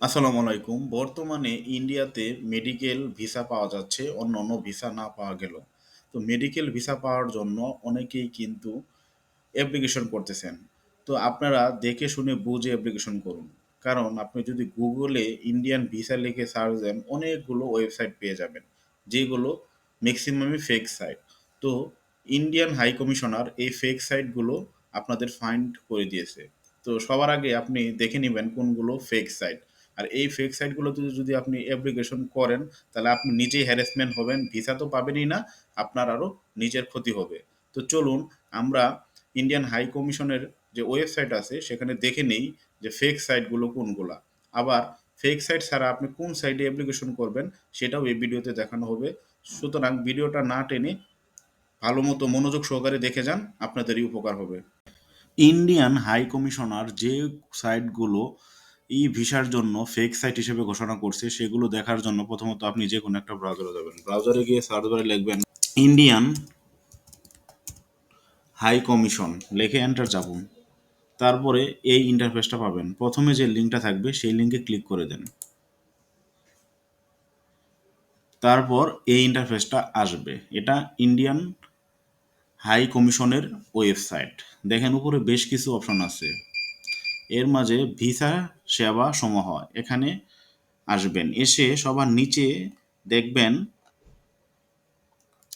আসসালামু আলাইকুম। বর্তমানে ইন্ডিয়াতে মেডিকেল ভিসা পাওয়া যাচ্ছে, অন্য অন্য ভিসা না পাওয়া গেলেও। তো মেডিকেল ভিসা পাওয়ার জন্য অনেকেই কিন্তু অ্যাপ্লিকেশন করতেছেন। তো আপনারা দেখে শুনে বুঝে অ্যাপ্লিকেশন করুন। কারণ আপনি যদি গুগলে ইন্ডিয়ান ভিসা লিখে সার্চ দেন, অনেকগুলো ওয়েবসাইট পেয়ে যাবেন। যেগুলো মেক্সিমামই ফেক সাইট। তো ইন্ডিয়ান হাই কমিশনার এই ফেক সাইটগুলো আপনাদের ফাইন্ড করে দিয়েছে। তো সবার আগে আপনি দেখে নেবেন কোনগুলো ফেক সাইট। আর এই ফেক সাইটগুলোতে যদি আপনি অ্যাপ্লিকেশন করেন, তাহলে আপনি নিজেই হ্যারাসমেন্ট হবেন। ভিসা তো পাবেনই না, আপনার আরও নিজের ক্ষতি হবে। তো চলুন আমরা ইন্ডিয়ান হাই কমিশনের যে ওয়েবসাইট আছে সেখানে দেখে নেই যে ফেক সাইটগুলো কোনগুলা। আবার ফেক সাইট ছাড়া আপনি কোন সাইটে অ্যাপ্লিকেশন করবেন সেটাও এই ভিডিওতে দেখানো হবে। সুতরাং ভিডিওটা না টেনে ভালো মতো মনোযোগ সহকারে দেখে যান, আপনাদেরই উপকার হবে। ইন্ডিয়ান হাই কমিশনার যে সাইটগুলো ই ভিসার জন্য ফেক সাইট হিসেবে ঘোষণা করছে, সেগুলো দেখার জন্য প্রথমত আপনি যে কোনো একটা ব্রাউজারে যাবেন। ব্রাউজারে গিয়ে সার্চ বারে লিখবেন ইন্ডিয়ান হাই কমিশন লিখে এন্টার চাপুন। তারপরে এই ইন্টারফেসটা পাবেন। প্রথমে যে লিঙ্কটা থাকবে, সেই লিঙ্কে ক্লিক করে দেন। তারপর এই ইন্টারফেসটা আসবে। এটা ইন্ডিয়ান হাই কমিশনের ওয়েবসাইট দেখেন উপরে বেশ কিছু অপশন আছে। এর মাঝে ভিসা সেবা সমূহ এখানে আসবেন। এসে সবার নিচে দেখবেন,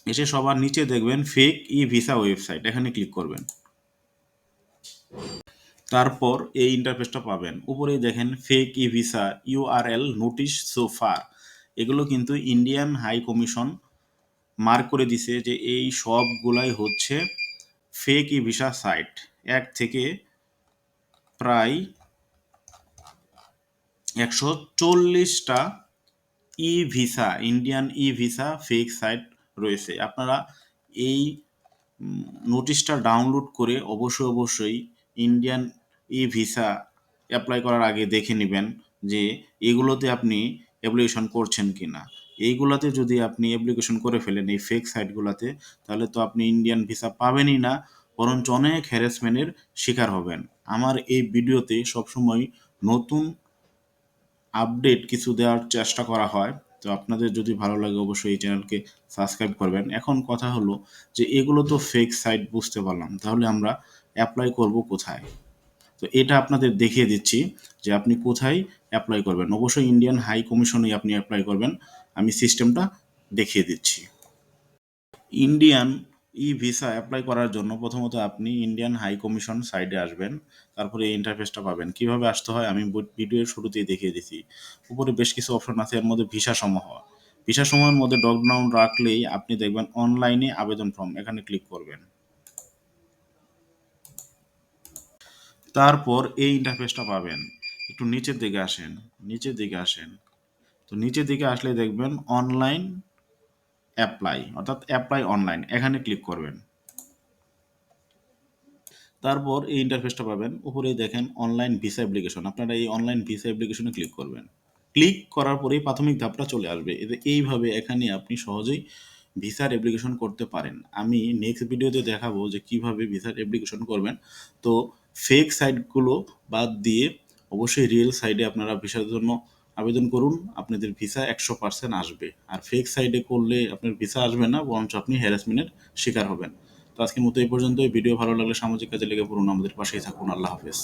এসে সবার নিচে দেখবেন ফেক ই ভিসা ওয়েবসাইট এখানে ক্লিক করবেন। তারপর এই ইন্টারফেসটা পাবেন। উপরে দেখেন fake e visa URL notice so far এগুলো কিন্তু ইন্ডিয়ান হাই কমিশন মার্ক করে দিছে যে এই সবগুলাই হচ্ছে ফেক ই ভিসা সাইট এক থেকে প্রায় একশো চল্লিশটা e visa Indian e visa fake site রয়েছে। আপনারা এই নোটিশটা ডাউনলোড করে অবশ্যই অবশ্যই ইন্ডিয়ান ই ভিসা অ্যাপ্লাই করার আগে দেখে নেবেন যে এগুলোতে আপনি অ্যাপ্লিকেশন করছেন কি না এইগুলাতে যদি আপনি অ্যাপ্লিকেশন করে ফেলেন এই ফেক সাইটগুলোতে তাহলে তো আপনি ইন্ডিয়ান ভিসা পাবেনই না, বরঞ্চ অনেক হ্যারাসমেন্টের শিকার হবেন। আমার এই ভিডিওতে সবসময় নতুন আপডেট কিছু দেওয়ার চেষ্টা করা হয়, তো আপনাদের যদি ভালো লাগে অবশ্যই এই চ্যানেলকে সাবস্ক্রাইব করবেন। এখন কথা হলো যে এগুলো তো ফেক সাইট বুঝতে পারলাম, তাহলে আমরা অ্যাপ্লাই করব কোথায়? তো এটা আপনাদের দেখিয়ে দিচ্ছি যে আপনি কোথায় অ্যাপ্লাই করবেন। অবশ্যই ইন্ডিয়ান হাই কমিশনেই আপনি অ্যাপ্লাই করবেন। আমি সিস্টেমটা দেখিয়ে দিচ্ছি। ইন্ডিয়ান ই ভিসা অ্যাপ্লাই করার জন্য প্রথমত আপনি ইন্ডিয়ান হাই কমিশন সাইডে আসবেন, তারপরে এই ইন্টারফেসটা পাবেন। কীভাবে আসতে হয় আমি ভিডিওর শুরুতেই দেখিয়ে দিছি। উপরে বেশ কিছু অপশন আছে, এর মধ্যে ভিসা সমূহ। ভিসা সমূহের মধ্যে ডকডাউন রাখলেই আপনি দেখবেন অনলাইনে আবেদন ফর্ম এখানে ক্লিক করবেন। তারপর এই ইন্টারফেসটা পাবেন। একটু নিচের দিকে আসেন, নিচের দিকে আসেন। তো নিচের দিকে আসলে দেখবেন অনলাইন অ্যাপ্লাই অর্থাৎ অ্যাপ্লাই অনলাইন এখানে ক্লিক করবেন। তারপর এই ইন্টারফেসটা পাবেন, উপরেই দেখেন অনলাইন ভিসা অ্যাপ্লিকেশন আপনারা এই অনলাইন ভিসা অ্যাপ্লিকেশনে ক্লিক করবেন। ক্লিক করার পরেই প্রাথমিক ধাপটা চলে আসবে, এতে এইভাবে এখানে আপনি সহজেই ভিসার অ্যাপ্লিকেশন করতে পারেন। আমি নেক্সট ভিডিওতে দেখাবো যে কীভাবে ভিসার অ্যাপ্লিকেশন করবেন। তো ফেক সাইটগুলো বাদ দিয়ে অবশ্যই রিয়েল সাইডে আপনারা ভিসার জন্য আবেদন করুন, আপনাদের ভিসা একশো পার্সেন্ট আসবে। আর ফেক সাইডে করলে আপনার ভিসা আসবে না, বরঞ্চ আপনি হ্যারাসমেন্টের শিকার হবেন। তো আজকের মতো এই পর্যন্ত ভিডিও ভালো লাগলে সামাজিক কাজে লেগে পড়ুন। আমাদের পাশেই থাকুন। আল্লাহ হাফেজ।